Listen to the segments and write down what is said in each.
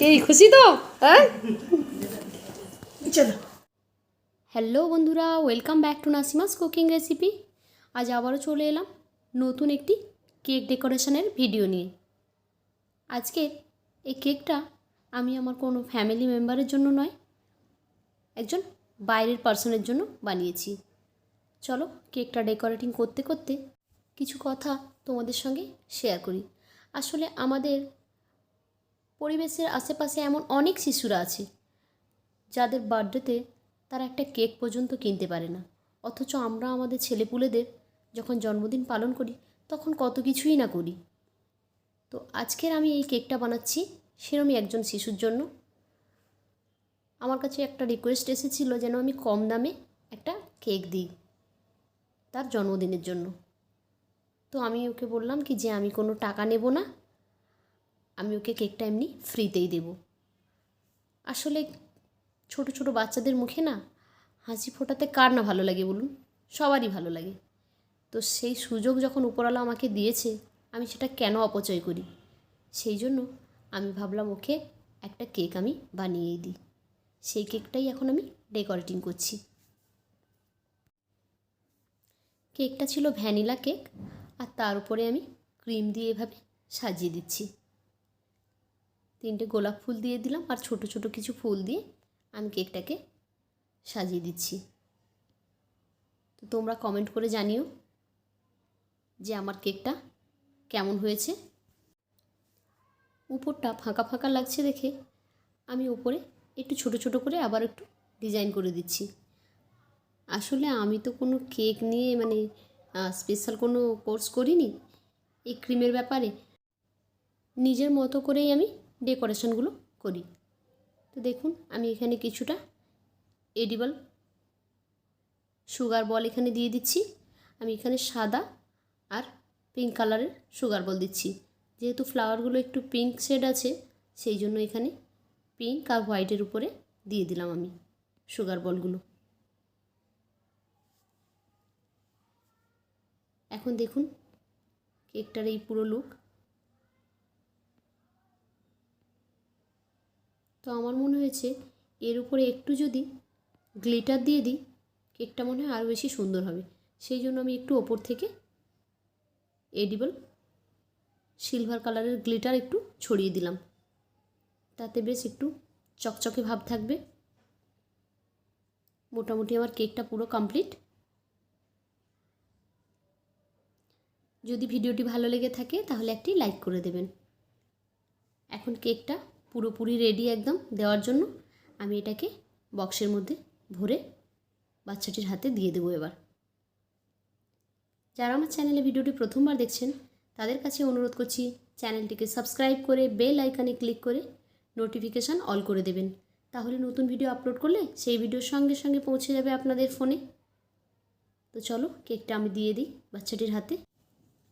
এই খুশি তো? হ্যাঁ? চলো। হ্যালো বন্ধুরা welcome back to Nasima's cooking recipe আজ আবারও চলে এলাম নতুন একটি কেক ডেকোরেশনের ভিডিও নিয়ে। আজকে এই কেকটা আমি আমার কোনো ফ্যামিলি মেম্বারের জন্য নয় একজন বাইরের পার্সনের জন্য বানিয়েছি। চলো কেকটা ডেকোরেটিং করতে করতে কিছু কথা তোমাদের সঙ্গে শেয়ার করি। আসলে আমাদের পরিবেশের আশেপাশে এমন অনেক শিশুরা আছে, যাদের বার্থডেতে তারা একটা কেক পর্যন্ত কিনতে পারে না। অথচ আমরা আমাদের ছেলেপুলেদের যখন জন্মদিন পালন করি, তখন কত কিছুই না করি। তো আজকের আমি এই কেকটা বানাচ্ছি, সেরমই একজন শিশুর জন্য। আমার কাছে একটা রিকোয়েস্ট এসেছিল যেন আমি কম দামে একটা কেক দিই তার জন্মদিনের জন্য। তো আমি ওকে বললাম কি যে আমি কোনো টাকা নেব না আমি ওকে কেকটা এমনি ফ্রিতেই দেব। আসলে ছোট ছোট বাচ্চাদের মুখে না হাসি ফোটাতে কার না ভালো লাগে বলুন? সবারই ভালো লাগে। তো সেই সুযোগ যখন উপরওয়ালা আমাকে দিয়েছে, আমি সেটা কেন অপচয় করি? সেই জন্য আমি ভাবলাম ওকে একটা কেক আমি বানিয়েই দিই। সেই কেকটাই এখন আমি ডেকোরেটিং করছি। কেকটা ছিল ভ্যানিলা কেক আর তার উপরে আমি ক্রিম দিয়ে এভাবে সাজিয়ে দিচ্ছি। তিনটে গোলাপ ফুল দিয়ে দিলাম আর ছোট ছোট কিছু ফুল দিয়ে আমি কেকটাকে সাজিয়ে দিচ্ছি। তো তোমরা কমেন্ট করে জানিও যে আমার কেকটা কেমন হয়েছে। উপরটা ফাঁকা ফাঁকা লাগছে দেখে আমি উপরে একটু ছোট ছোট করে আবার একটু ডিজাইন করে দিচ্ছি। আসলে আমি তো কোনো কেক নিয়ে মানে স্পেশাল কোনো কোর্স করিনি। এই ক্রিমের ব্যাপারে নিজের মতো করেই আমি ডেকোরেশনগুলো করি। তো দেখুন, আমি এখানে কিছুটা এডিবল সুগার বল এখানে দিয়ে দিচ্ছি। আমি এখানে সাদা আর পিঙ্ক কালারের সুগার বল দিচ্ছি। যেহেতু ফ্লাওয়ারগুলো একটু পিঙ্ক শেড আছে, সেই জন্য এখানে পিঙ্ক আর হোয়াইটের উপরে দিয়ে দিলাম আমি সুগার বলগুলো এখন দেখুন কেকটার এই পুরো লুক তো আমার মনে হয়েছে এর উপরে একটু যদি গ্লিটার দিয়ে দিই, কেকটা মনে হয় আরও বেশি সুন্দর হবে। সেই জন্য আমি একটু ওপর থেকে এডিবল সিলভার কালারের গ্লিটার একটু ছড়িয়ে দিলাম। তাতে বেশ একটু চকচকে ভাব থাকবে। মোটামুটি আমার কেকটা পুরো কমপ্লিট। যদি ভিডিওটি ভালো লেগে থাকে, তাহলে একটি লাইক করে দেবেন। এখন কেকটা পুরোপুরি রেডি একদম দেওয়ার জন্য আমি এটাকে বক্সের মধ্যে ভরে বাচ্চাটির হাতে দিয়ে দেবো এবার। যারা আমার চ্যানেলে ভিডিওটি প্রথমবার দেখছেন, তাদের কাছে অনুরোধ করছি চ্যানেলটিকে সাবস্ক্রাইব করে বেল আইকনে ক্লিক করে নোটিফিকেশান অল করে দেবেন। তাহলে নতুন ভিডিও আপলোড করলে সেই ভিডিওর সঙ্গে সঙ্গে পৌঁছে যাবে আপনাদের ফোনে তো চলো কেকটা আমি দিয়ে দিই বাচ্চাটির হাতে।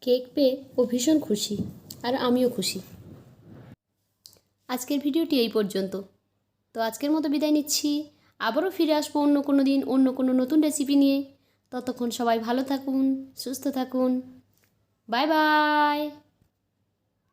কেক পেয়ে ও ভীষণ খুশি, আর আমিও খুশি। আজকের ভিডিওটি এই পর্যন্ত। তো আজকের মতো বিদায় নিচ্ছি। আবারও ফিরে আসব অন্য কোনো দিন, অন্য কোনো নতুন রেসিপি নিয়ে। ততক্ষণ সবাই ভালো থাকুন, সুস্থ থাকুন। Bye bye!